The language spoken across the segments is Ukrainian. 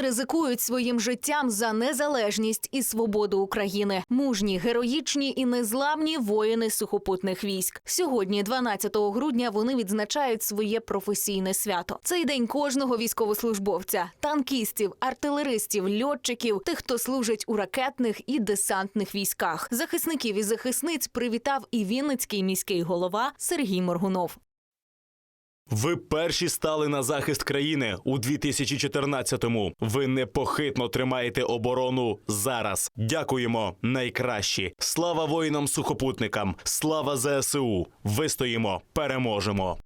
Ризикують своїм життям за незалежність і свободу України. Мужні, героїчні і незламні воїни сухопутних військ. Сьогодні, 12 грудня, вони відзначають своє професійне свято. Цей день кожного військовослужбовця, танкістів, артилеристів, льотчиків, тих, хто служить у ракетних і десантних військах. Захисників і захисниць привітав і Вінницький міський голова Сергій Моргунов. Ви перші стали на захист країни у 2014-му. Ви непохитно тримаєте оборону зараз. Дякуємо, найкращі. Слава воїнам-сухопутникам! Слава ЗСУ! Вистоїмо, переможемо!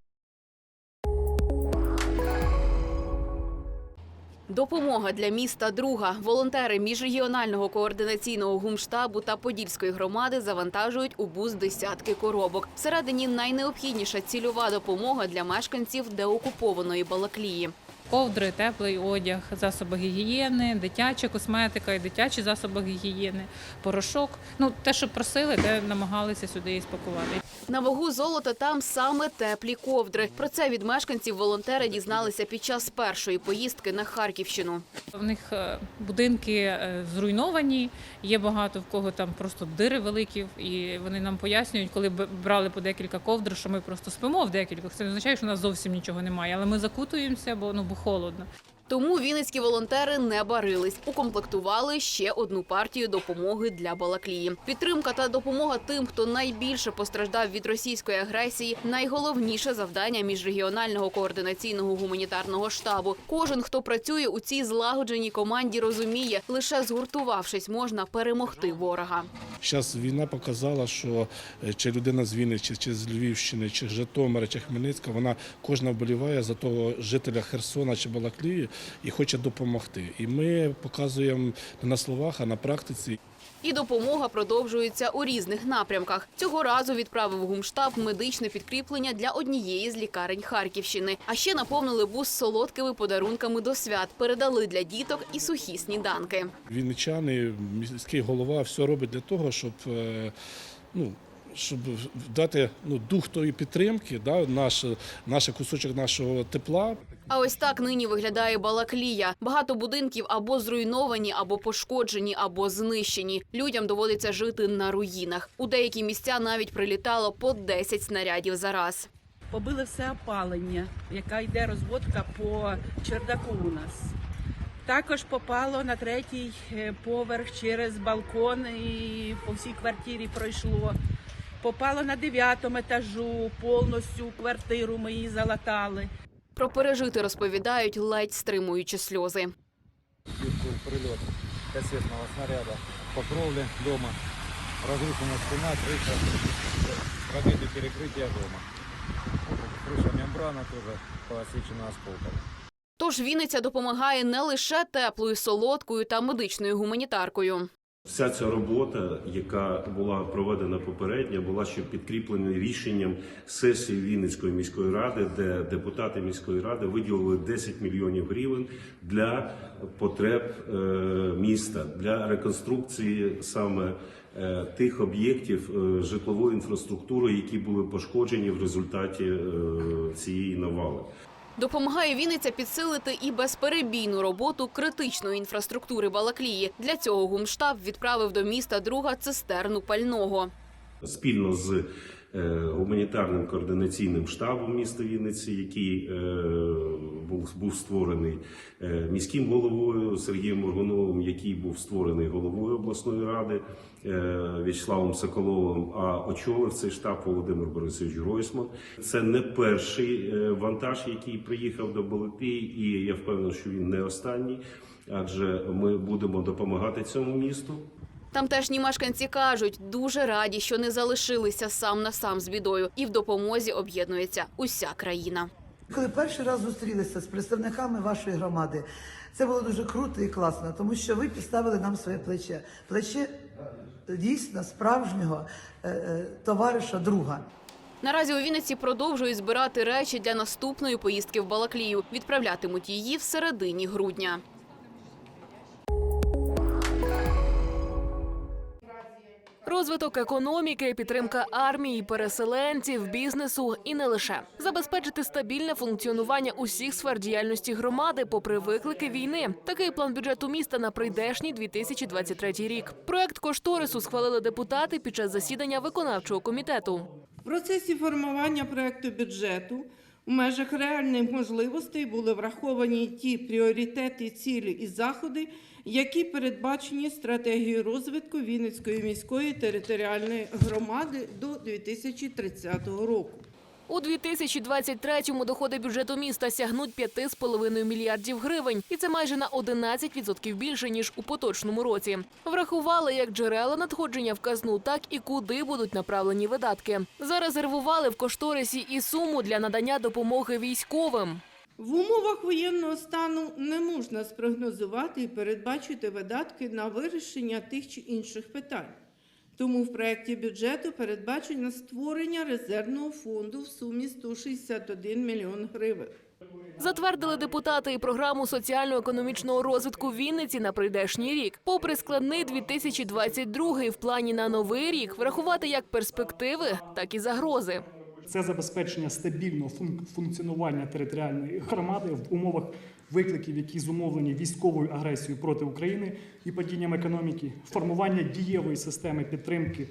Допомога для міста друга. Волонтери міжрегіонального координаційного гумштабу та Подільської громади завантажують у бус десятки коробок. Всередині найнеобхідніша цільова допомога для мешканців деокупованої Балаклії. Ковдри, теплий одяг, засоби гігієни, дитяча косметика і дитячі засоби гігієни, порошок. Ну те, що просили, те намагалися сюди і спакувати. На вагу золота там саме теплі ковдри. Про це від мешканців волонтери дізналися під час першої поїздки на Харківщину. В них е, будинки е, зруйновані. Є багато в кого там просто дири великі, і вони нам пояснюють, коли брали по декілька ковдр, що ми просто спимо в декількох. Це не означає, що у нас зовсім нічого немає, але ми закутуємося, бо ну бо холодно. Тому вінницькі волонтери не барились, укомплектували ще одну партію допомоги для Балаклії. Підтримка та допомога тим, хто найбільше постраждав від російської агресії, найголовніше завдання міжрегіонального координаційного гуманітарного штабу. Кожен, хто працює у цій злагодженій команді, розуміє, лише згуртувавшись, можна перемогти ворога. Зараз війна показала, що е, чи людина з Вінниці, чи, чи з Львівщини, чи Житомира, чи Хмельницька, вона кожна вболіває за того жителя Херсона чи Балаклії і хоче допомогти. І ми показуємо не на словах, а на практиці. І допомога продовжується у різних напрямках. Цього разу відправив гумштаб медичне підкріплення для однієї з лікарень Харківщини. А ще наповнили бус солодкими подарунками до свят. Передали для діток і сухі сніданки. Вінничани, міський голова все робить для того, щоб е, ну. Щоб дати ну, дух тої підтримки, да, наш, наш кусочок нашого тепла, А ось так нині виглядає Балаклія. Багато будинків або зруйновані, або пошкоджені, або знищені. Людям доводиться жити на руїнах. У деякі місця навіть прилітало по 10 снарядів за раз. побили все опалення, яка йде розводка по чердаку у нас. Також попало на третій е, поверх через балкон і по всій квартирі пройшло Попало на дев'ятому етажу, повністю квартиру ми її залатали. Про пережити розповідають, ледь стримуючи сльози. Чувствую прилет кассетного снаряда по кровле дома. Разрушена стена, крыша, пробиты перекрытия дома. Крыша мембрана тоже посечена осколками. Тож Вінниця допомагає не лише теплою, солодкою та медичною гуманітаркою. Вся ця робота, яка була проведена попередньо, була ще підкріплена рішенням сесії Вінницької міської ради, де депутати міської ради виділили 10 мільйонів гривень для потреб е, міста для реконструкції саме е, тих об'єктів е, житлової інфраструктури, які були пошкоджені в результаті цієї навали. Допомагає Вінниця підсилити і безперебійну роботу критичної інфраструктури Балаклії. Для цього гумштаб відправив до міста друга цистерну пального. Спільно з е, гуманітарним координаційним штабом міста Вінниці, який е, був, створений е, міським головою Сергієм Моргуновим, який був створений головою обласної ради В'ячеславом Соколовим, а очолив цей штаб Володимир Борисович Гройсман. Це не перший вантаж, який приїхав до Балаклії, і я впевнений, що він не останній. Адже ми будемо допомагати цьому місту. Тамтешні мешканці кажуть, дуже раді, що не залишилися сам на сам з бідою, і в допомозі об'єднується уся країна. Коли перший раз зустрілися з представниками вашої громади, це було дуже круто і класно, тому що ви підставили нам своє плече. Плече дійсно справжнього е, е, товариша, друга. Наразі у Вінниці продовжують збирати речі для наступної поїздки в Балаклію. Відправлятимуть її в середині грудня. Розвиток економіки, підтримка армії, переселенців, бізнесу і не лише забезпечити стабільне функціонування усіх сфер діяльності громади, попри виклики війни. Такий план бюджету міста на прийдешній 2023 рік. Проект кошторису схвалили депутати під час засідання виконавчого комітету. В процесі формування проекту бюджету у межах реальних можливостей були враховані ті пріоритети, цілі і заходи, які передбачені стратегією розвитку Вінницької міської територіальної громади до 2030 року. У 2023-му доходи бюджету міста сягнуть 5,5 мільярдів гривень, і це майже на 11% більше ніж у поточному році. Врахували як джерела надходження в казну, так і куди будуть направлені видатки. Зарезервували в кошторисі і суму для надання допомоги військовим. В умовах воєнного стану не можна спрогнозувати і передбачити видатки на вирішення тих чи інших питань. Тому в проєкті бюджету передбачено створення резервного фонду в сумі 161 мільйон гривень. Затвердили депутати і програму соціально-економічного розвитку Вінниці на прийдешній рік. Попри складний 2022 в плані на новий рік врахувати як перспективи, так і загрози. Це забезпечення стабільного функціонування територіальної громади в умовах викликів, які зумовлені військовою агресією проти України і падінням економіки, формування дієвої системи підтримки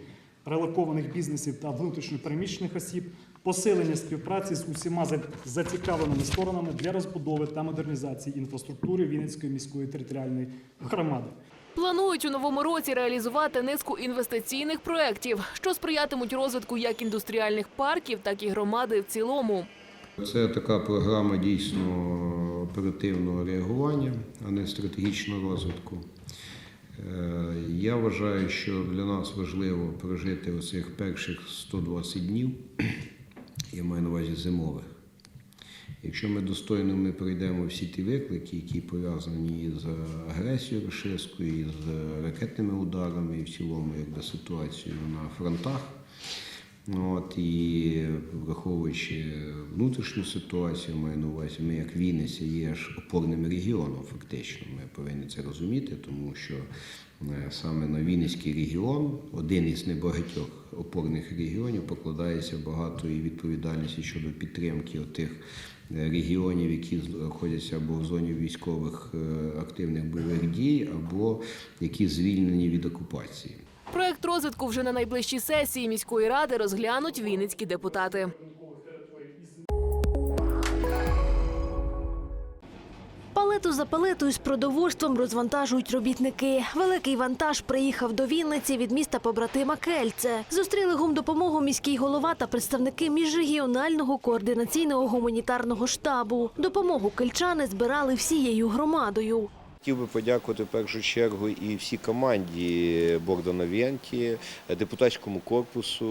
релокованих бізнесів та внутрішньопереміщених осіб, посилення співпраці з усіма зацікавленими сторонами для розбудови та модернізації інфраструктури Вінницької міської територіальної громади. Планують у новому році реалізувати низку інвестиційних проєктів, що сприятимуть розвитку як індустріальних парків, так і громади в цілому. Це така програма дійсно оперативного реагування, а не стратегічного розвитку. Е, Я вважаю, що для нас важливо прожити оцих перших 120 днів, я маю на увазі зимових. Якщо ми достойно ми пройдемо всі ті виклики, які пов'язані з агресією російською, з ракетними ударами і в цілому якби, ситуацією на фронтах, От, і враховуючи внутрішню ситуацію, маю на увазі, ми як Вінниця є ж опорним регіоном, фактично. Ми повинні це розуміти, тому що саме на Вінницький регіон, один із небагатьох опорних регіонів, покладається багато і відповідальності щодо підтримки тих регіонів, які знаходяться або в зоні військових е, активних бойових дій, або які звільнені від окупації. Проект розвитку вже на найближчій сесії міської ради розглянуть вінницькі депутати. Палету за палетою з продовольством розвантажують робітники. Великий вантаж приїхав до Вінниці від міста побратима Кельце. Зустріли гумдопомогу міський голова та представники міжрегіонального координаційного гуманітарного штабу. Допомогу кельчани збирали всією громадою. Хотів би подякувати в першу чергу і всій команді Богдана Вєнті, депутатському корпусу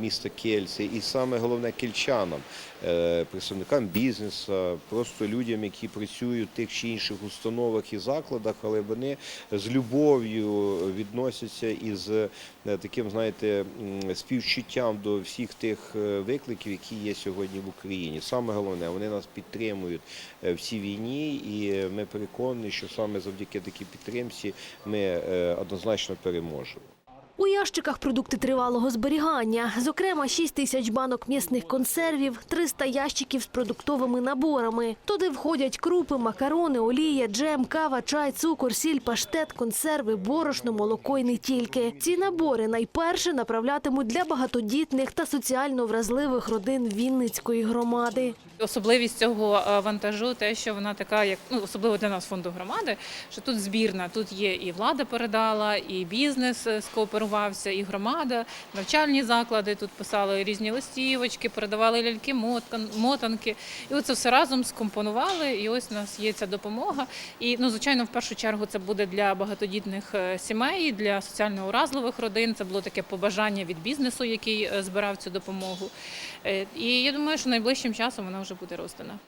міста Кельці, і саме головне кельчанам, е, представникам бізнесу, просто людям, які працюють в тих чи інших установах і закладах, але вони з любов'ю відносяться і з таким, знаєте, співчуттям до всіх тих е, викликів, які є сьогодні в Україні. Саме головне, вони нас підтримують е, в цій війні, і ми переконані, що саме завдяки такій підтримці ми е, однозначно переможемо. У ящиках продукти тривалого зберігання. Зокрема, 6 тисяч банок м'ясних консервів, 300 ящиків з продуктовими наборами. Туди входять крупи, макарони, олія, джем, кава, чай, цукор, сіль, паштет, консерви, борошно, молоко і не тільки. Ці набори найперше направлятимуть для багатодітних та соціально вразливих родин Вінницької громади. Особливість цього е, вантажу, те, що вона така, як ну особливо для нас фонду громади, що тут збірна, тут є і влада передала, і бізнес е, скооперувався, і громада, навчальні заклади тут писали різні листівочки, передавали ляльки, мотанки. І оце все разом скомпонували. І ось у нас є ця допомога. І ну, звичайно, в першу чергу це буде для багатодітних е, сімей, для соціально уразливих родин. Це було таке побажання від бізнесу, який е, збирав цю допомогу. Е, І я думаю, що найближчим часом вона вже буде роздана.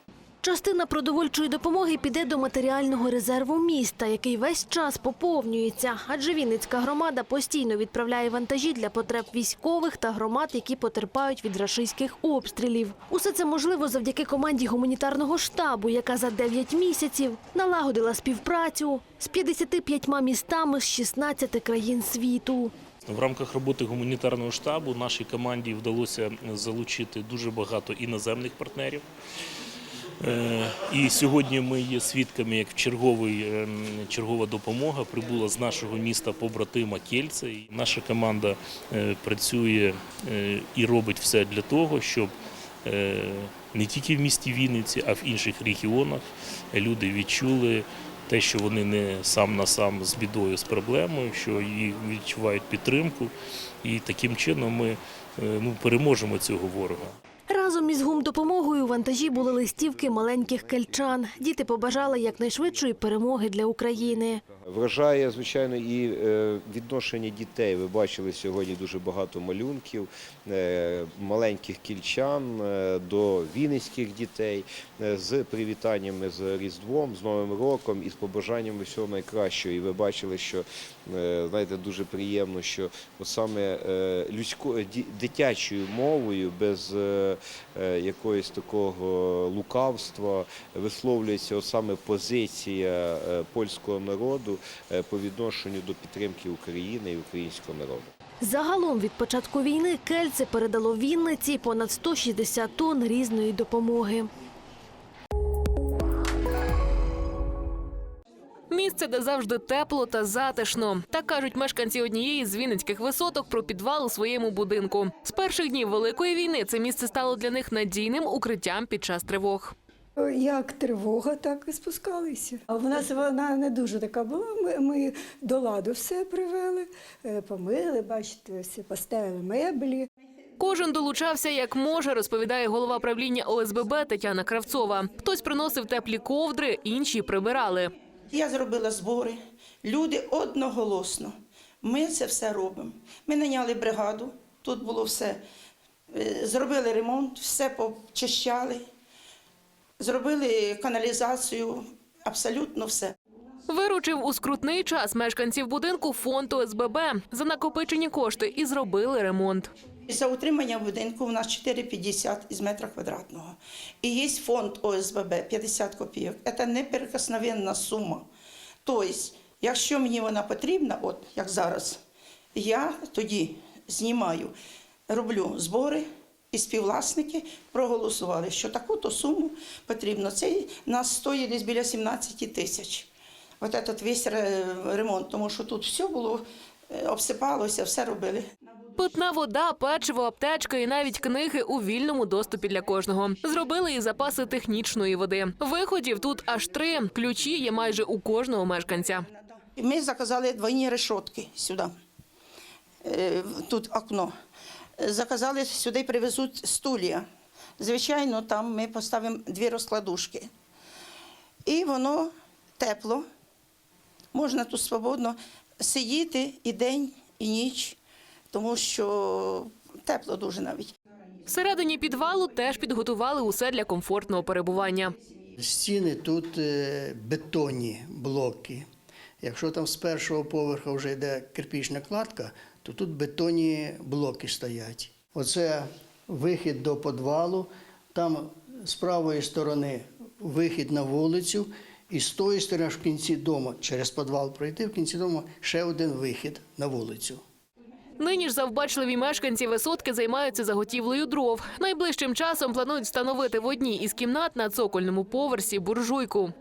Частина продовольчої допомоги піде до матеріального резерву міста, який весь час поповнюється. Адже Вінницька громада постійно відправляє вантажі для потреб військових та громад, які потерпають від рашистських обстрілів. Усе це можливо завдяки команді гуманітарного штабу, яка за 9 місяців налагодила співпрацю з 55 містами з 16 країн світу. В рамках роботи гуманітарного штабу нашій команді вдалося залучити дуже багато іноземних партнерів. Е, І сьогодні ми є свідками, як черговий, ем, чергова допомога прибула з нашого міста побратима Кельце. Наша команда е, працює е, і робить все для того, щоб не тільки в місті Вінниці, а в інших регіонах люди відчули те, що вони не сам на сам з бідою, з проблемою, що їх відчувають підтримку, і таким чином ми ну, переможемо цього ворога. Разом із гумдопомогою вантажі були листівки маленьких кельчан. Діти побажали якнайшвидшої перемоги для України. Вражає, звичайно, і е, відношення дітей. Ви бачили сьогодні дуже багато малюнків, е, маленьких кільчан е, до вінницьких дітей з привітаннями з Різдвом, з Новим роком і з побажаннями всього найкращого. І ви бачили, що знаєте, дуже приємно, що от саме е, людською дитячою мовою, без е, е, якоїсь такого лукавства, висловлюється от саме позиція е, польського народу е, по відношенню до підтримки України і українського народу. Загалом від початку війни Кельце передало Вінниці понад 160 тонн різної допомоги. Місце, де завжди тепло та затишно. Так кажуть мешканці однієї з вінницьких висоток про підвал у своєму будинку. З перших днів великої війни це місце стало для них надійним укриттям під час тривог. Як тривога, так і спускалися. А в нас вона не дуже така була. Ми, ми до ладу все привели, е, помили, бачите, все поставили меблі. Кожен долучався як може, розповідає голова правління ОСББ Тетяна Кравцова. Хтось приносив теплі ковдри, інші прибирали. Я зробила збори. Люди одноголосно. Ми це все робимо. Ми наняли бригаду, тут було все. Е, Зробили ремонт, все почищали, зробили каналізацію, абсолютно все. Виручив у скрутний час мешканців будинку фонд ОСББ за накопичені кошти і зробили ремонт. За утримання будинку у нас 4,50 із метра квадратного. І є фонд ОСББ 50 копійок. Це неперекосновенна сума. Тобто, якщо мені вона потрібна, от як зараз, я тоді знімаю, роблю збори. І співвласники проголосували, що таку-то суму потрібно. Це нас стоїть десь біля 17 тисяч. От весь ремонт, тому що тут все було, е, обсипалося, все робили. Питна вода, печиво, аптечка і навіть книги у вільному доступі для кожного. Зробили і запаси технічної води. Виходів тут аж три. Ключі є майже у кожного мешканця. Ми заказали двойні решетки сюди. Е, Тут окно. Заказали сюди, привезуть стулья. Звичайно, там ми поставимо дві розкладушки. І воно тепло. Можна тут свободно сидіти і день, і ніч, тому що тепло дуже навіть. Всередині підвалу теж підготували усе для комфортного перебування. Стіни тут е, бетонні блоки. Якщо там з першого поверху вже йде кирпічна кладка, то тут бетонні блоки стоять. Оце вихід до підвалу, там з правої сторони вихід на вулицю, і з тої сторони аж в кінці дому, через підвал пройти, в кінці дому ще один вихід на вулицю. Нині ж завбачливі мешканці висотки займаються заготівлею дров. Найближчим часом планують встановити в одній із кімнат на цокольному поверсі буржуйку.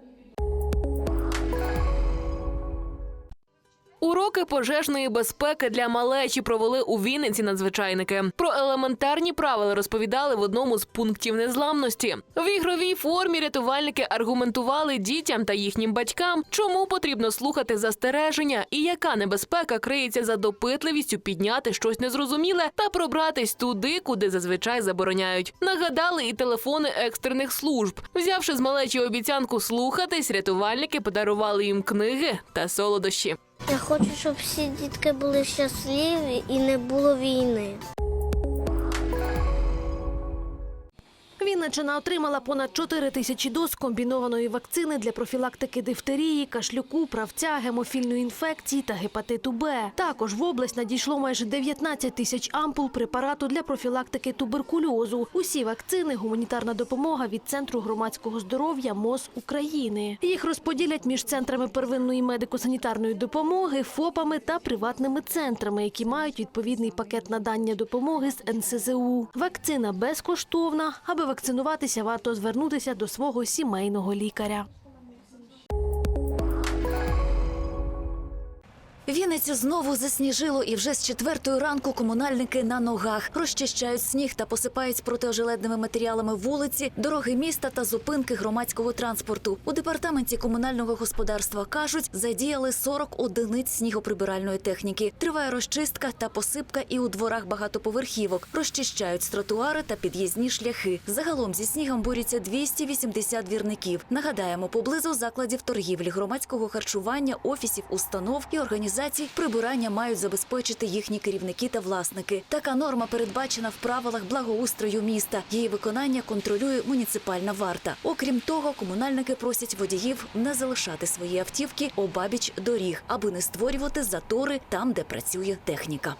Уроки пожежної безпеки для малечі провели у Вінниці надзвичайники. Про елементарні правила розповідали в одному з пунктів незламності. В ігровій формі рятувальники аргументували дітям та їхнім батькам, чому потрібно слухати застереження і яка небезпека криється за допитливістю підняти щось незрозуміле та пробратись туди, куди зазвичай забороняють. Нагадали і телефони екстрених служб. Взявши з малечі обіцянку слухатись, рятувальники подарували їм книги та солодощі. Я хочу, щоб всі дітки були щасливі і не було війни. Вінниччина отримала понад 4 тисячі доз комбінованої вакцини для профілактики дифтерії, кашлюку, правця, гемофільної інфекції та гепатиту Б. Також в область надійшло майже 19 тисяч ампул препарату для профілактики туберкульозу. Усі вакцини – гуманітарна допомога від Центру громадського здоров'я МОЗ України. Їх розподілять між центрами первинної медико-санітарної допомоги, ФОПами та приватними центрами, які мають відповідний пакет надання допомоги з НСЗУ. Вакцина безкоштовна. Аби вакцинуватися, варто звернутися до свого сімейного лікаря. Вінницю знову засніжило, і вже з четвертої ранку комунальники на ногах розчищають сніг та посипають протиожеледними матеріалами вулиці, дороги міста та зупинки громадського транспорту. У департаменті комунального господарства кажуть, задіяли 40 одиниць снігоприбиральної техніки. Триває розчистка та посипка і у дворах багатоповерхівок. Розчищають тротуари та під'їзні шляхи. Загалом зі снігом борються 280 двірників. Нагадаємо, поблизу закладів торгівлі, громадського харчування, офісів, установ і організацій прибирання мають забезпечити їхні керівники та власники. Така норма передбачена в правилах благоустрою міста. Її виконання контролює муніципальна варта. Окрім того, комунальники просять водіїв не залишати свої автівки обабіч доріг, аби не створювати затори там, де працює техніка.